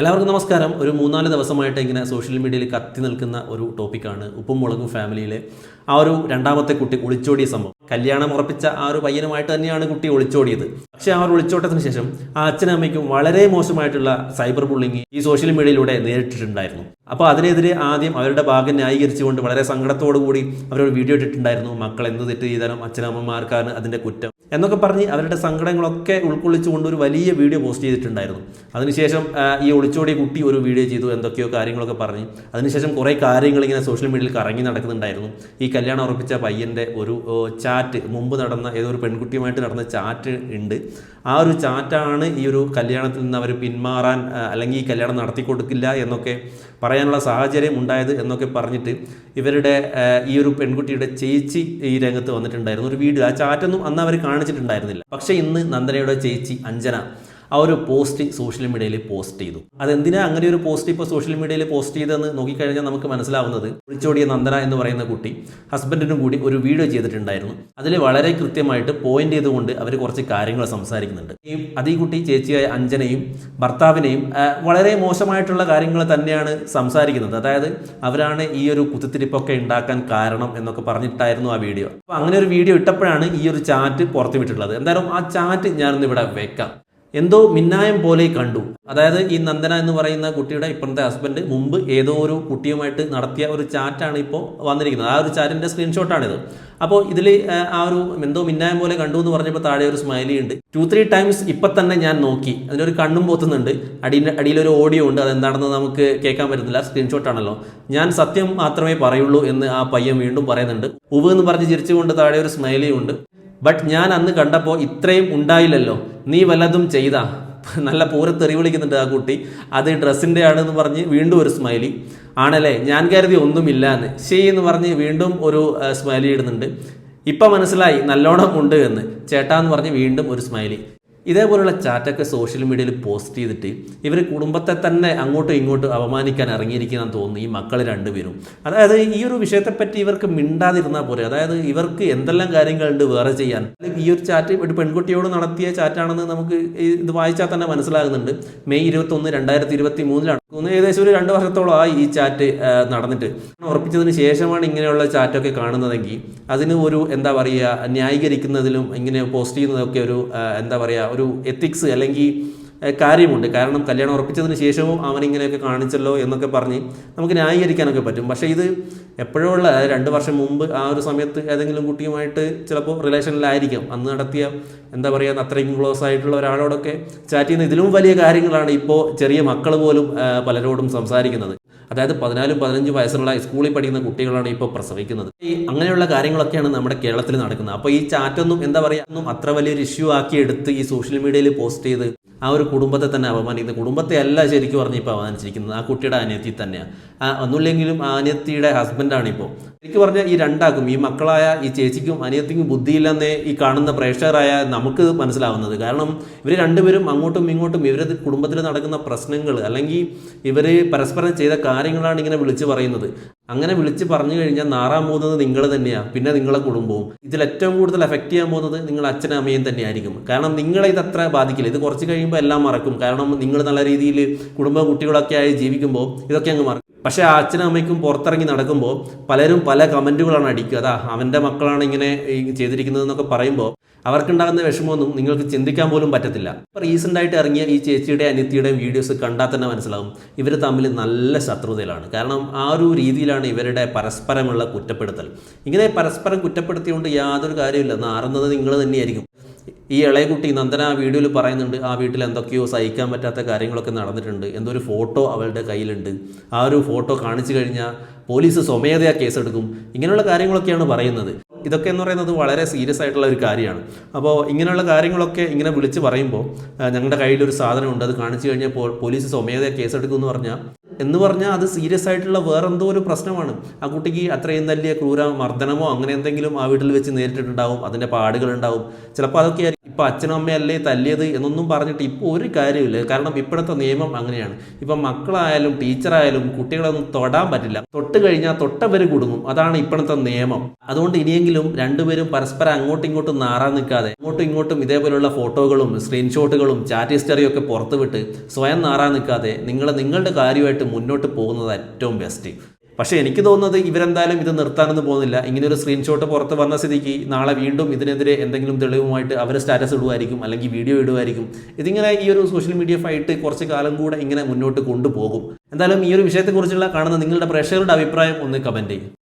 എല്ലാവർക്കും നമസ്കാരം. ഒരു മൂന്നാൽ ദിവസമായിട്ട് ഇങ്ങനെ സോഷ്യൽ മീഡിയയിൽ കത്തി നിൽക്കുന്ന ഒരു ടോപ്പിക്കാണ് ഉപ്പും മുളകും ഫാമിലിയിലെ ആ ഒരു രണ്ടാമത്തെ കുട്ടി ഒളിച്ചോടിയ സംഭവം. കല്യാണം ഉറപ്പിച്ച ആ ഒരു പയ്യനുമായിട്ട് തന്നെയാണ് കുട്ടി ഒളിച്ചോടിയത്. പക്ഷേ ആ ഒരു ഒളിച്ചോട്ടത്തിന് ശേഷം ആ അച്ഛനും അമ്മയ്ക്കും വളരെ മോശമായിട്ടുള്ള സൈബർ ബുള്ളിങ് ഈ സോഷ്യൽ മീഡിയയിലൂടെ നേരിട്ടിട്ടുണ്ടായിരുന്നു. അപ്പോൾ അതിനെതിരെ ആദ്യം അവരുടെ ഭാഗം ന്യായീകരിച്ചുകൊണ്ട് വളരെ സങ്കടത്തോടു കൂടി അവരൊരു വീഡിയോ ഇട്ടിട്ടുണ്ടായിരുന്നു. മക്കൾ എന്ത് തെറ്റ് ചെയ്താലും അച്ഛനമ്മമാർക്കാണ് അതിന്റെ കുറ്റം. എന്നൊക്കെ പറഞ്ഞ് അവരുടെ സങ്കടങ്ങളൊക്കെ ഉൾക്കൊള്ളിച്ചുകൊണ്ട് ഒരു വലിയ വീഡിയോ പോസ്റ്റ് ചെയ്തിട്ടുണ്ടായിരുന്നു. അതിനുശേഷം ഈ ഒളിച്ചോടിയ കുട്ടി ഒരു വീഡിയോ ചെയ്തു എന്തൊക്കെയോ കാര്യങ്ങളൊക്കെ പറഞ്ഞ്. അതിനുശേഷം കുറേ കാര്യങ്ങൾ ഇങ്ങനെ സോഷ്യൽ മീഡിയയിൽ കറങ്ങി നടക്കുന്നുണ്ടായിരുന്നു. ഈ കല്യാണം ഉറപ്പിച്ച പയ്യന്റെ ഒരു ചാറ്റ് മുമ്പ് നടന്ന ഏതൊരു പെൺകുട്ടിയുമായിട്ട് നടന്ന ചാറ്റ് ഉണ്ട്. ആ ഒരു ചാറ്റാണ് ഈ ഒരു കല്യാണത്തിൽ നിന്ന് അവർ പിന്മാറാൻ അല്ലെങ്കിൽ ഈ കല്യാണം നടത്തി കൊടുക്കില്ല എന്നൊക്കെ പറയാനുള്ള സാഹചര്യം ഉണ്ടായത് എന്നൊക്കെ പറഞ്ഞിട്ട് ഇവരുടെ ഈ ഒരു പെൺകുട്ടിയുടെ ചേച്ചി ഈ രംഗത്ത് വന്നിട്ടുണ്ടായിരുന്നു. ഒരു വീഡിയോ ആ ചാറ്റൊന്നും അന്ന് അവർ കാണിച്ചിട്ടുണ്ടായിരുന്നില്ല. പക്ഷേ ഇന്ന് നന്ദനയുടെ ചേച്ചി അഞ്ജന ആ ഒരു പോസ്റ്റ് സോഷ്യൽ മീഡിയയിൽ പോസ്റ്റ് ചെയ്തു. അതെന്തിനാ അങ്ങനെ ഒരു പോസ്റ്റ് ഇപ്പോൾ സോഷ്യൽ മീഡിയയിൽ പോസ്റ്റ് ചെയ്തതെന്ന് നോക്കിക്കഴിഞ്ഞാൽ നമുക്ക് മനസ്സിലാവുന്നത് ഒളിച്ചോടിയ നന്ദന എന്ന് പറയുന്ന കുട്ടി ഹസ്ബൻഡിനും കൂടി ഒരു വീഡിയോ ചെയ്തിട്ടുണ്ടായിരുന്നു. അതിൽ വളരെ കൃത്യമായിട്ട് പോയിന്റ് ചെയ്തുകൊണ്ട് അവർ കുറച്ച് കാര്യങ്ങൾ സംസാരിക്കുന്നുണ്ട്. ഈ അത് കുട്ടി ചേച്ചിയായ അഞ്ജനയും ഭർത്താവിനെയും വളരെ മോശമായിട്ടുള്ള കാര്യങ്ങൾ തന്നെയാണ് സംസാരിക്കുന്നത്. അതായത് അവരാണ് ഈ ഒരു കുത്തിത്തിരിപ്പൊക്കെ ഉണ്ടാക്കാൻ കാരണം എന്നൊക്കെ പറഞ്ഞിട്ടായിരുന്നു ആ വീഡിയോ. അപ്പോൾ അങ്ങനെ ഒരു വീഡിയോ ഇട്ടപ്പോഴാണ് ഈ ഒരു ചാറ്റ് പുറത്തു വിട്ടിട്ടുള്ളത് എന്തായാലും ആ ചാറ്റ് ഞാനൊന്ന് ഇവിടെ വെക്കാം. എന്തോ മിന്നായം പോലെ കണ്ടു. അതായത് ഈ നന്ദന എന്ന് പറയുന്ന കുട്ടിയുടെ ഇപ്പോഴത്തെ ഹസ്ബൻഡ് മുമ്പ് ഏതോ ഒരു കുട്ടിയുമായിട്ട് നടത്തിയ ഒരു ചാറ്റാണ് ഇപ്പോൾ വന്നിരിക്കുന്നത്. ആ ഒരു ചാറ്റിന്റെ സ്ക്രീൻഷോട്ടാണിത് അപ്പോൾ ഇതിൽ ആ ഒരു എന്തോ മിന്നായം പോലെ കണ്ടു എന്ന് പറഞ്ഞപ്പോൾ താഴെ ഒരു സ്മൈലി ഉണ്ട്. ടു ത്രീ ടൈംസ് ഇപ്പം തന്നെ ഞാൻ നോക്കി. അതിനൊരു കണ്ണും പോത്തുന്നുണ്ട്. അടിയിൽ അടിയിലൊരു ഓഡിയോ ഉണ്ട്. അതെന്താണെന്ന് നമുക്ക് കേൾക്കാൻ പറ്റുന്നില്ല. സ്ക്രീൻഷോട്ടാണല്ലോ ഞാൻ സത്യം മാത്രമേ പറയുള്ളൂ എന്ന് ആ പയ്യൻ വീണ്ടും പറയുന്നുണ്ട്. ഉവ് എന്ന് പറഞ്ഞ് ചിരിച്ചുകൊണ്ട് താഴെ ഒരു സ്മൈലി ഉണ്ട്. ബട്ട് ഞാൻ അന്ന് കണ്ടപ്പോൾ ഇത്രയും ഉണ്ടായില്ലല്ലോ. നീ വല്ലതും ചെയ്താ. നല്ല പൂരെ തെറി വിളിക്കുന്നുണ്ട് ആ കുട്ടി. അത് ഡ്രസ്സിന്റെ ആണെന്ന് പറഞ്ഞ് വീണ്ടും ഒരു സ്മൈലി ആണല്ലേ? ഞാൻ കരുതി ഒന്നുമില്ല എന്ന് ശരി എന്ന് പറഞ്ഞ് വീണ്ടും ഒരു സ്മൈലി ഇടുന്നുണ്ട്. ഇപ്പം മനസ്സിലായി നല്ലോണം ഉണ്ട് എന്ന്. ചേട്ടാ എന്ന് പറഞ്ഞ് വീണ്ടും ഒരു സ്മൈലി ഇതേപോലുള്ള ചാറ്റൊക്കെ സോഷ്യൽ മീഡിയയിൽ പോസ്റ്റ് ചെയ്തിട്ട് ഇവർ കുടുംബത്തെ തന്നെ അങ്ങോട്ടും ഇങ്ങോട്ടും അപമാനിക്കാൻ ഇറങ്ങിയിരിക്കുന്നതെന്ന് തോന്നുന്നു ഈ മക്കൾ രണ്ടുപേരും. അതായത് ഈ ഒരു വിഷയത്തെപ്പറ്റി ഇവർക്ക് മിണ്ടാതിരുന്നാൽ പോരെ. അതായത് ഇവർക്ക് എന്തെല്ലാം കാര്യങ്ങളുണ്ട് വേറെ ചെയ്യാൻ. ഈ ഒരു ചാറ്റ് ഒരു പെൺകുട്ടിയോട് നടത്തിയ ചാറ്റാണെന്ന് നമുക്ക് ഇത് വായിച്ചാൽ തന്നെ മനസ്സിലാകുന്നുണ്ട്. മെയ് ഇരുപത്തൊന്ന് രണ്ടായിരത്തി ഇരുപത്തി മൂന്നിലാണ് ഏകദേശം ഒരു രണ്ട് വർഷത്തോളമായി ഈ ചാറ്റ് നടന്നിട്ട്. ഉറപ്പിച്ചതിന് ശേഷമാണ് ഇങ്ങനെയുള്ള ചാറ്റൊക്കെ കാണുന്നതെങ്കിൽ അതിന് ഒരു എന്താ പറയുക ന്യായീകരിക്കുന്നതിലും ഇങ്ങനെ പോസ്റ്റ് ചെയ്യുന്നതൊക്കെ ഒരു എന്താ പറയുക ഒരു എത്തിക്സ് അല്ലെങ്കിൽ കാര്യമുണ്ട്. കാരണം കല്യാണം ഉറപ്പിച്ചതിന് ശേഷവും അവൻ ഇങ്ങനെയൊക്കെ കാണിച്ചല്ലോ എന്നൊക്കെ പറഞ്ഞ് നമുക്ക് ന്യായീകരിക്കാനൊക്കെ പറ്റും. പക്ഷേ ഇത് എപ്പോഴും ഉള്ള രണ്ട് വർഷം മുമ്പ് ആ ഒരു സമയത്ത് ഏതെങ്കിലും കുട്ടിയുമായിട്ട് ചിലപ്പോൾ റിലേഷനിലായിരിക്കാം. അന്ന് നടത്തിയ എന്താ പറയുക അത്രയും ക്ലോസ് ആയിട്ടുള്ള ഒരാളോടൊക്കെ ചാറ്റ് ചെയ്യുന്ന ഇതിലും വലിയ കാര്യങ്ങളാണ് ഇപ്പോൾ ചെറിയ മക്കൾ പോലും പലരോടും സംസാരിക്കുന്നത്. അതായത് പതിനാലും പതിനഞ്ചും വയസ്സുള്ള സ്കൂളിൽ പഠിക്കുന്ന കുട്ടികളാണ് ഇപ്പോൾ പ്രസവിക്കുന്നത്. ഈ അങ്ങനെയുള്ള കാര്യങ്ങളൊക്കെയാണ് നമ്മുടെ കേരളത്തിൽ നടക്കുന്നത്. അപ്പോൾ ഈ ചാറ്റൊന്നും എന്താ പറയുക അത്ര വലിയൊരു ഇഷ്യൂ ആക്കി എടുത്ത് ഈ സോഷ്യൽ മീഡിയയിൽ പോസ്റ്റ് ചെയ്ത് ആ ഒരു കുടുംബത്തെ തന്നെ അപമാനിക്കുന്നത് കുടുംബത്തെ അല്ല ശരിക്കും പറഞ്ഞ് ഇപ്പോൾ അപമാനിച്ചിരിക്കുന്നത്. ആ കുട്ടിയുടെ അനിയത്തി തന്നെയാണ് ആ ഒന്നുമില്ലെങ്കിലും ആ അനിയത്തിയുടെ ഹസ്ബൻഡാണ് ഇപ്പോൾ ശരിക്കും പറഞ്ഞാൽ ഈ രണ്ടാക്കും ഈ മക്കളായ ഈ ചേച്ചിക്കും അനിയത്തിക്കും ബുദ്ധിയില്ലെന്നേ ഈ കാണുന്ന പ്രേക്ഷകരായ നമുക്ക് മനസ്സിലാവുന്നത്. കാരണം ഇവർ രണ്ടുപേരും അങ്ങോട്ടും ഇങ്ങോട്ടും ഇവരുടെ കുടുംബത്തിൽ നടക്കുന്ന പ്രശ്നങ്ങൾ അല്ലെങ്കിൽ ഇവർ പരസ്പരം ചെയ്ത കാര്യങ്ങളാണ് ഇങ്ങനെ വിളിച്ചു പറയുന്നത്. അങ്ങനെ വിളിച്ച് പറഞ്ഞു കഴിഞ്ഞാൽ നാറാൻ പോകുന്നത് നിങ്ങൾ തന്നെയാണ് പിന്നെ നിങ്ങളെ കുടുംബവും. ഇതിൽ ഏറ്റവും കൂടുതൽ എഫക്റ്റ് ചെയ്യാൻ പോകുന്നത് നിങ്ങൾ അച്ഛനും അമ്മയും തന്നെയായിരിക്കും. കാരണം നിങ്ങളെ ഇത് അത്ര ബാധിക്കില്ല. ഇത് കുറച്ച് കഴിയുമ്പോൾ എല്ലാം മറക്കും. കാരണം നിങ്ങൾ നല്ല രീതിയിൽ കുടുംബ കുട്ടികളൊക്കെ ആയി ജീവിക്കുമ്പോൾ ഇതൊക്കെ അങ്ങ് മറക്കും. പക്ഷേ അച്ഛനും അമ്മയ്ക്കും പുറത്തിറങ്ങി നടക്കുമ്പോൾ പലരും പല കമന്റുകളാണ് അടിക്കുക. അതാ അവന്റെ മക്കളാണ് ഇങ്ങനെ ചെയ്തിരിക്കുന്നത് എന്നൊക്കെ പറയുമ്പോൾ അവർക്കുണ്ടാകുന്ന വിഷമമൊന്നും നിങ്ങൾക്ക് ചിന്തിക്കാൻ പോലും പറ്റത്തില്ല. ഇപ്പോൾ റീസെന്റ് ആയിട്ട് ഇറങ്ങിയ ഈ ചേച്ചിയുടെ അനിയത്തിയുടെയും വീഡിയോസ് കണ്ടാൽ തന്നെ മനസ്സിലാവും ഇവർ തമ്മിൽ നല്ല ശത്രുതയിലാണ്. കാരണം ആ ഒരു രീതിയിലാണ് ഇവരുടെ പരസ്പരമുള്ള കുറ്റപ്പെടുത്തൽ. ഇങ്ങനെ പരസ്പരം കുറ്റപ്പെടുത്തിയുകൊണ്ട് യാതൊരു കാര്യമില്ല നാറുന്നത് നിങ്ങൾ തന്നെയായിരിക്കും. ഈ ഇളയ കുട്ടി നന്ദന ആ വീഡിയോയിൽ പറയുന്നുണ്ട് ആ വീട്ടിൽ എന്തൊക്കെയോ സഹിക്കാൻ പറ്റാത്ത കാര്യങ്ങളൊക്കെ നടന്നിട്ടുണ്ട് എന്തൊരു ഫോട്ടോ അവളുടെ കയ്യിലുണ്ട്. ആ ഒരു ഫോട്ടോ കാണിച്ചു കഴിഞ്ഞാൽ പോലീസ് സ്വമേധയാ കേസെടുക്കും. ഇങ്ങനെയുള്ള കാര്യങ്ങളൊക്കെയാണ് പറയുന്നത്. ഇതൊക്കെ എന്ന് പറയുന്നത് വളരെ സീരിയസ് ആയിട്ടുള്ള ഒരു കാര്യമാണ്. അപ്പോൾ ഇങ്ങനെയുള്ള കാര്യങ്ങളൊക്കെ ഇങ്ങനെ വിളിച്ച് പറയുമ്പോൾ ഞങ്ങളുടെ കയ്യിലൊരു സാധനമുണ്ട് അത് കാണിച്ചു കഴിഞ്ഞാൽ പോ- പോലീസ് സ്വമേധയാ കേസെടുക്കും എന്ന് പറഞ്ഞാൽ എന്ന് പറഞ്ഞാൽ അത് സീരിയസ് ആയിട്ടുള്ള വേറെന്തോ ഒരു പ്രശ്നമാണ്. ആ കുട്ടിക്ക് അത്രയും വലിയ ക്രൂര മർദ്ദനമോ അങ്ങനെ എന്തെങ്കിലും ആ വീട്ടിൽ വെച്ച് നേരിട്ടിട്ടുണ്ടാവും അതിന്റെ പാടുകളുണ്ടാവും. ചിലപ്പോൾ അതൊക്കെ ഇപ്പം അച്ഛനും അമ്മയല്ലേ തല്ലിയത് എന്നൊന്നും പറഞ്ഞിട്ട് ഇപ്പോൾ ഒരു കാര്യമില്ല കാരണം ഇപ്പോഴത്തെ നിയമം അങ്ങനെയാണ്. ഇപ്പം മക്കളായാലും ടീച്ചറായാലും കുട്ടികളൊന്നും തൊടാൻ പറ്റില്ല. തൊട്ട് കഴിഞ്ഞാൽ തൊട്ടവർ കുടുങ്ങും. അതാണ് ഇപ്പോഴത്തെ നിയമം. അതുകൊണ്ട് ഇനിയെങ്കിലും രണ്ടുപേരും പരസ്പരം അങ്ങോട്ടും ഇങ്ങോട്ടും നാറാൻ നിൽക്കാതെ അങ്ങോട്ടും ഇങ്ങോട്ടും ഇതേപോലുള്ള ഫോട്ടോകളും സ്ക്രീൻഷോട്ടുകളും ചാറ്റ് ഹിസ്റ്ററിയും ഒക്കെ പുറത്തുവിട്ട് സ്വയം നാറാൻ നിൽക്കാതെ നിങ്ങൾ നിങ്ങളുടെ കാര്യമായിട്ട് മുന്നോട്ട് പോകുന്നത് ഏറ്റവും ബെസ്റ്റ് പക്ഷേ എനിക്ക് തോന്നുന്നത് ഇവരെന്തായാലും ഇത് നിർത്താനൊന്നും പോകുന്നില്ല. ഇങ്ങനെ ഒരു സ്ക്രീൻഷോട്ട് പുറത്ത് വന്ന സ്ഥിതിക്ക് നാളെ വീണ്ടും ഇതിനെതിരെ എന്തെങ്കിലും തെളിവുമായിട്ട് അവർ സ്റ്റാറ്റസ് ഇടുമായിരിക്കും അല്ലെങ്കിൽ വീഡിയോ ഇടുമായിരിക്കും ഇതിങ്ങനെ ഈ ഒരു സോഷ്യൽ മീഡിയ ഫൈറ്റ് കുറച്ച് കാലം കൂടെ ഇങ്ങനെ മുന്നോട്ട് കൊണ്ടുപോകും. എന്തായാലും ഈ ഒരു വിഷയത്തെക്കുറിച്ചുള്ള കാണുന്ന നിങ്ങളുടെ പ്രേക്ഷകരുടെ അഭിപ്രായം ഒന്ന് കമന്റ് ചെയ്യും.